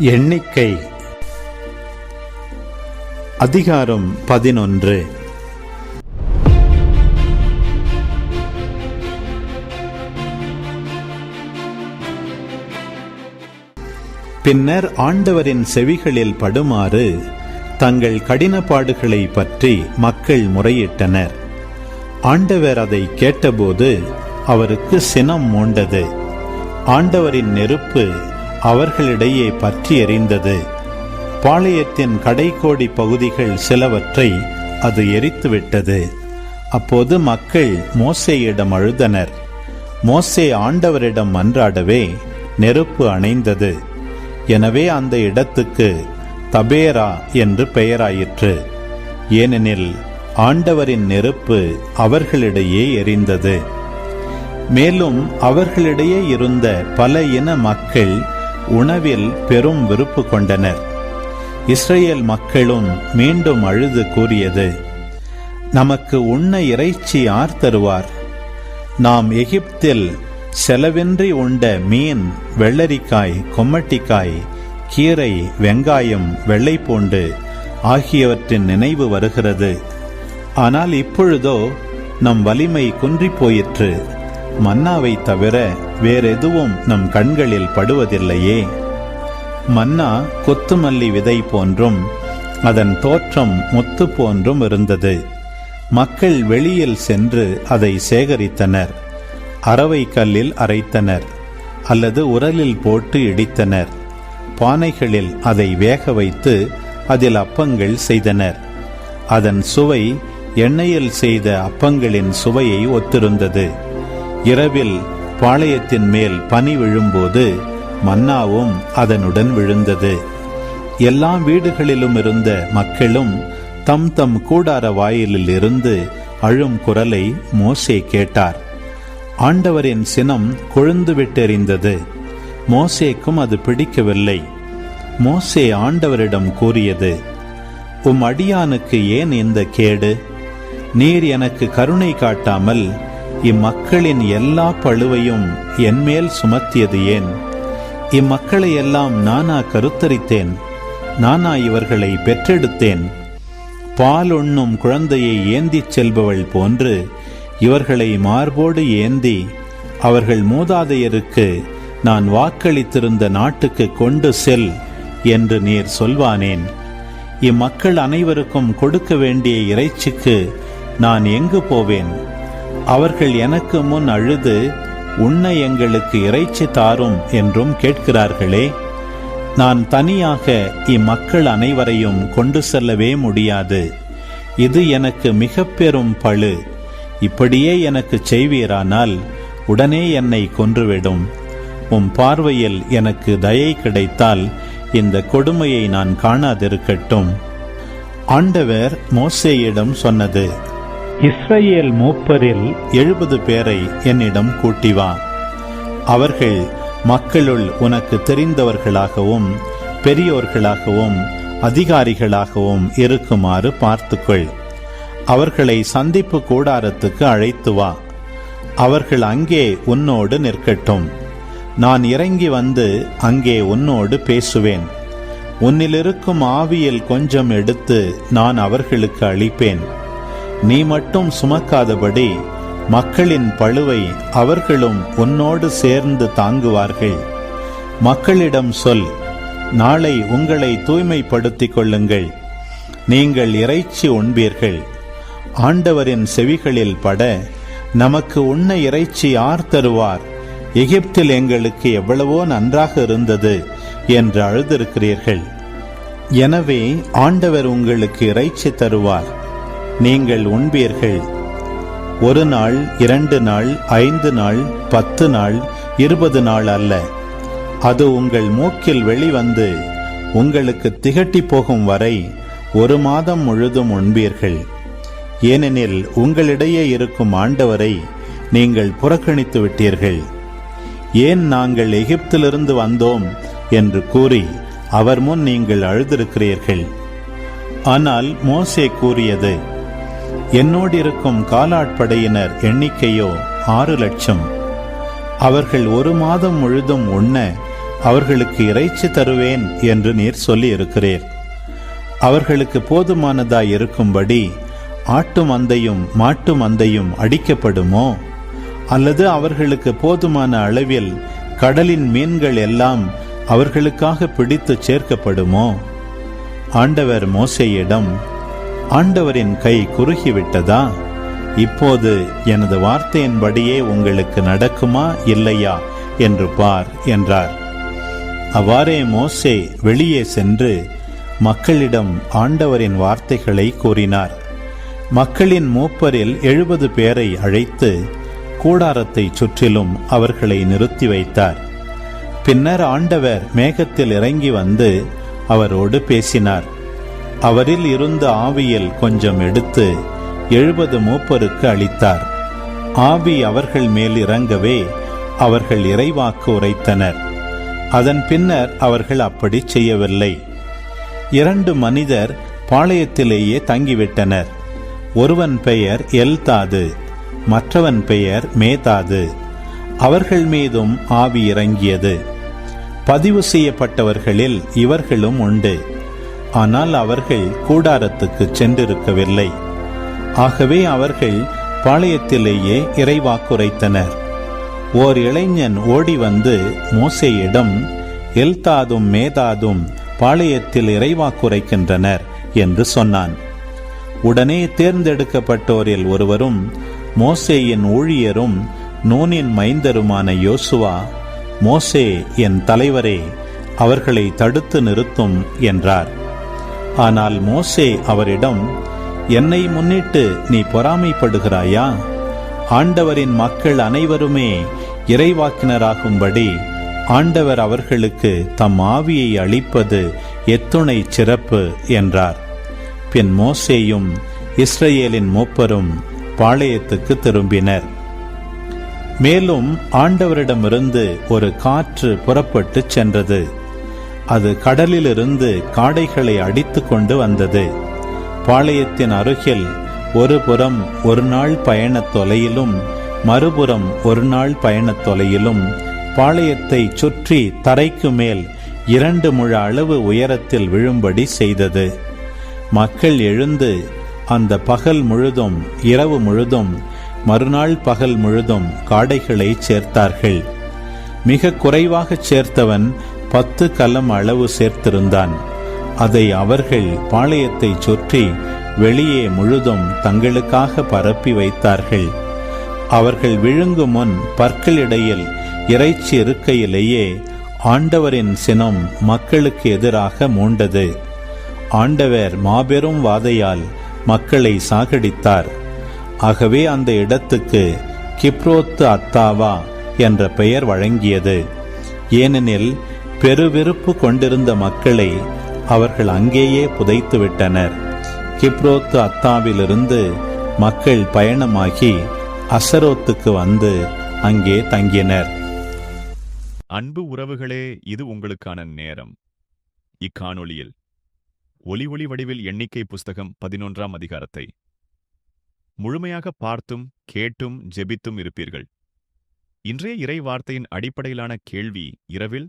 எண்ணிக்கை. அதிகாரம் பதினொன்று. பின்னர் ஆண்டவரின் செவிகளில் படுமாறு தங்கள் கடினப்பாடுகளை பற்றி மக்கள் முறையிட்டனர். ஆண்டவர் அதை கேட்டபோது அவருக்கு சினம் மூண்டது. ஆண்டவரின் நெருப்பு அவர்களிடையே பற்றி எறிந்தது. பாளையத்தின் கடைக்கோடி பகுதிகள் சிலவற்றை அது எரித்துவிட்டது. அப்போது மக்கள் மோசேயிடம் அழுதனர். மோசே ஆண்டவரிடம் மன்றாடவே நெருப்பு அணைந்தது. எனவே அந்த இடத்துக்கு தபேரா என்று பெயராயிற்று. ஏனெனில் ஆண்டவரின் நெருப்பு அவர்களிடையே எரிந்தது. மேலும் அவர்களிடையே இருந்த பல இன மக்கள் உணவில் பெரும் விருப்பு கொண்டனர். இஸ்ரேல் மக்களும் மீண்டும் அழுது கூறியது நமக்கு உண்ண இறைச்சி யார் தருவார்? நாம் எகிப்தில் செலவின்றி உண்ட மீன் வெள்ளரிக்காய் கொம்மட்டிக்காய் கீரை வெங்காயம் வெள்ளைப்பூண்டு ஆகியவற்றின் நினைவு வருகிறது. ஆனால் இப்பொழுதோ நம் வலிமை குன்றி போயிற்று. மன்னாவை தவிர வேறெதுவும் நம் கண்களில் படுவதில்லையே. மன்னா கொத்துமல்லி விதை போன்றும் அதன் தோற்றம் முத்து போன்றும் இருந்தது. மக்கள் வெளியில் சென்று அதை சேகரித்தனர். அரவை கல்லில் அரைத்தனர் அல்லது உரலில் போட்டு இடித்தனர். பானைகளில் அதை வேக வைத்து அதில் அப்பங்கள் செய்தனர். அதன் சுவை எண்ணெயில் செய்த அப்பங்களின் சுவையை ஒத்திருந்தது. இரவில் பாளையத்தின் மேல் பனி விழும்போது மன்னாவும் அதனுடன் விழுந்தது. எல்லா வீடுகளிலும் இருந்த மக்களும் தம் தம் கூடார வாயிலில் இருந்து அழும் குரலை மோசே கேட்டார். ஆண்டவரின் சினம் கொழுந்து விட்டெறிந்தது. மோசேக்கும் அது பிடிக்கவில்லை. மோசே ஆண்டவரிடம் கூறியது உம் அடியானுக்கு ஏன் இந்த கேடு? நீர் எனக்கு கருணை காட்டாமல் இம்மக்களின் எல்லா பழுவையும் என்மேல் சுமத்தியது ஏன்? இம்மக்களை எல்லாம் நானா கருத்தரித்தேன் நானா இவர்களை பெற்றெடுத்தேன். பால் உண்ணும் குழந்தையை ஏந்திச் செல்பவள் போன்று இவர்களை மார்போடு ஏந்தி அவர்கள் மூதாதையருக்கு நான் வாக்களித்திருந்த நாட்டுக்கு கொண்டு செல் என்று நீர் சொல்வானேன். இம்மக்கள் அனைவருக்கும் கொடுக்க வேண்டிய இறைச்சிக்கு நான் எங்கு போவேன்? அவர்கள் எனக்கு முன் அழுது உன்னை எங்களுக்கு இறைச்சி தாரும் என்றும் கேட்கிறார்களே நான் தனியாக இம்மக்கள் அனைவரையும் கொண்டு செல்லவே முடியாது. இது எனக்கு மிக பெரும் பழு. இப்படியே எனக்கு செய்வீரானால் உடனே என்னை கொன்றுவிடும். உம் பார்வையில் எனக்கு தயை கிடைத்தால் இந்த கொடுமையை நான் காணாதிருக்கட்டும். ஆண்டவர் மோசேயிடம் சொன்னது இஸ்ரேல் மூப்பரில் எழுபது பேரை என்னிடம் கூட்டி வா. அவர்கள் மக்களுள் உனக்கு தெரிந்தவர்களாகவும் பெரியோர்களாகவும் அதிகாரிகளாகவும் இருக்குமாறு பார்த்துக்கொள். அவர்களை சந்திப்பு கூடாரத்துக்கு அழைத்து வா. அவர்கள் அங்கே உன்னோடு நிற்கட்டும். நான் இறங்கி வந்து அங்கே உன்னோடு பேசுவேன். உன்னிலிருக்கும் ஆவியில் கொஞ்சம் எடுத்து நான் அவர்களுக்கு அளிப்பேன். நீ மட்டும் சுமக்காதபடி மக்களின் பழுவை அவர்களும் உன்னோடு சேர்ந்து தாங்குவார்கள். மக்களிடம் சொல் நாளை உங்களை தூய்மைப்படுத்திக் கொள்ளுங்கள். நீங்கள் இறைச்சி உண்பீர்கள். ஆண்டவரின் செவிகளில் பட நமக்கு உண்ண இறைச்சி யார் தருவார்? எகிப்தில் எங்களுக்கு எவ்வளவோ நன்றாக இருந்தது என்று அழுதிருக்கிறீர்கள். எனவே ஆண்டவர் உங்களுக்கு இறைச்சி தருவார். நீங்கள் உண்பீர்கள். ஒரு நாள் இரண்டு நாள் ஐந்து நாள் பத்து நாள் இருபது நாள் அல்ல. அது உங்கள் மூக்கில் வெளிவந்து உங்களுக்கு திகட்டி போகும் வரை ஒரு மாதம் முழுதும் உண்பீர்கள். ஏனெனில் உங்களிடையே இருக்கும் ஆண்டவரை நீங்கள் புறக்கணித்து விட்டீர்கள். ஏன் நாங்கள் எகிப்திலிருந்து வந்தோம் என்று கூறி அவர் முன் நீங்கள் அழுதிருக்கிறீர்கள். ஆனால் மோசே கூறியது என்னோடு இருக்கும் காலாட்படையினர் எண்ணிக்கையோ ஆறு லட்சம். அவர்கள் ஒரு மாதம் முழுதும் உண்ண அவர்களுக்கு இறைச்சி தருவேன் என்று நீர் சொல்லி இருக்கிறீர் அவர்களுக்கு போதுமானதாய் இருக்கும்படி ஆட்டு மந்தையும் மாட்டு மந்தையும் அடிக்கப்படுமோ? அல்லது அவர்களுக்கு போதுமான அளவில் கடலின் மீன்கள் எல்லாம் அவர்களுக்காக பிடித்து சேர்க்கப்படுமோ? ஆண்டவர் மோசையிடம் ஆண்டவரின் கை குறுகிவிட்டதா? இப்போது எனது வார்த்தையின்படியே உங்களுக்கு நடக்குமா இல்லையா என்று பார் என்றார். அவ்வாறே மோசே வெளியே சென்று மக்களிடம் ஆண்டவரின் வார்த்தைகளை கூறினார். மக்களின் மூப்பரில் எழுபது பேரை அழைத்து கூடாரத்தை சுற்றிலும் அவர்களை நிறுத்தி வைத்தார். பின்னர் ஆண்டவர் மேகத்தில் இறங்கி வந்து அவரோடு பேசினார். அவரில் இருந்த ஆவியில் கொஞ்சம் எடுத்து எழுபது மூப்பருக்கு அளித்தார். ஆவி அவர்கள் மேல் இறங்கவே அவர்கள் இறைவாக்கு உரைத்தனர். அதன் பின்னர் அவர்கள் அப்படி செய்யவில்லை. இரண்டு மனிதர் பாளையத்திலேயே தங்கிவிட்டனர். ஒருவன் பெயர் எல்தாது மற்றவன் பெயர் மேதாது. அவர்கள் மீதும் ஆவி இறங்கியது. பதிவு செய்யப்பட்டவர்களில் இவர்களும் உண்டு. ஆனால் அவர்கள் கூடாரத்துக்கு சென்றிருக்கவில்லை. ஆகவே அவர்கள் பாளையத்திலேயே இறைவாக்குரைத்தனர். ஓர் இளைஞன் ஓடி வந்து மோசையிடம் எல்தாதும் மேதாதும் பாளையத்தில் இறைவாக்குரைக்கின்றனர் என்று சொன்னான். உடனே தேர்ந்தெடுக்கப்பட்டோரில் ஒருவரும் மோசேயின் ஊழியரும் நூனின் மைந்தருமான யோசுவா மோசே என் தலைவரே அவர்களை தடுத்து நிறுத்தும் என்றார். ஆனால் மோசே அவரிடம் என்னை முன்னிட்டு நீ பொறாமைப்படுகிறாயா? ஆண்டவரின் மக்கள் அனைவருமே இறைவாக்கினராகும்படி ஆண்டவர் அவர்களுக்கு தம் ஆவியை அளிப்பது எத்துணை சிறப்பு என்றார். பின் மோசேயும் இஸ்ரேலின் மூப்பரும் பாளையத்துக்கு திரும்பினர். மேலும் ஆண்டவரிடமிருந்து ஒரு காற்று புறப்பட்டு சென்றது. அது கடலிலிருந்து காடைகளை அடித்து கொண்டு வந்தது. பாளையத்தின் அருகில் ஒரு புறம் ஒரு நாள் பயணத் தொலையிலும் மறுபுறம் ஒரு நாள் பயணத் தொலையிலும் பாளையத்தை சுற்றி தரைக்கு மேல் இரண்டு முழ அளவு உயரத்தில் விழும்படி செய்தது. மக்கள் எழுந்து அந்த பகல் முழுதும் இரவு முழுதும் மறுநாள் பகல் முழுதும் காடைகளை சேர்த்தார்கள். மிக குறைவாக சேர்த்தவன் பத்து கலம் அளவு சேர்த்திருந்தான். அதை அவர்கள் பாளையத்தை சுற்றி வெளியே முழுதும் தங்களுக்காக பரப்பி வைத்தார்கள். அவர்கள் விழுங்கும் முன் பற்களிடையில் இறைச்சி இருக்கையிலேயே ஆண்டவரின் சினம் மக்களுக்கு எதிராக மூண்டது. ஆண்டவர் மாபெரும் வாதையால் மக்களை சாகடித்தார். ஆகவே அந்த இடத்துக்கு கிப்ரோத்து அத்தாவா என்ற பெயர் வழங்கியது. ஏனெனில் பெருவிருப்பு கொண்டிருந்த மக்களை அவர்கள் அங்கேயே புதைத்து விட்டனர் கிப்ரோத்து அத்தாவிலிருந்து மக்கள் பயணமாகி அசரோத்துக்கு வந்து அங்கே தங்கினர். அன்பு உறவுகளே இது உங்களுக்கான நேரம். இக்காணொளியில் ஒலி ஒளி வடிவில் எண்ணிக்கை புஸ்தகம் பதினொன்றாம் அதிகாரத்தை. முழுமையாக பார்த்தும் கேட்டும் ஜெபித்தும் இருப்பீர்கள். இன்றைய இறை வார்த்தையின் அடிப்படையிலான கேள்வி இரவில்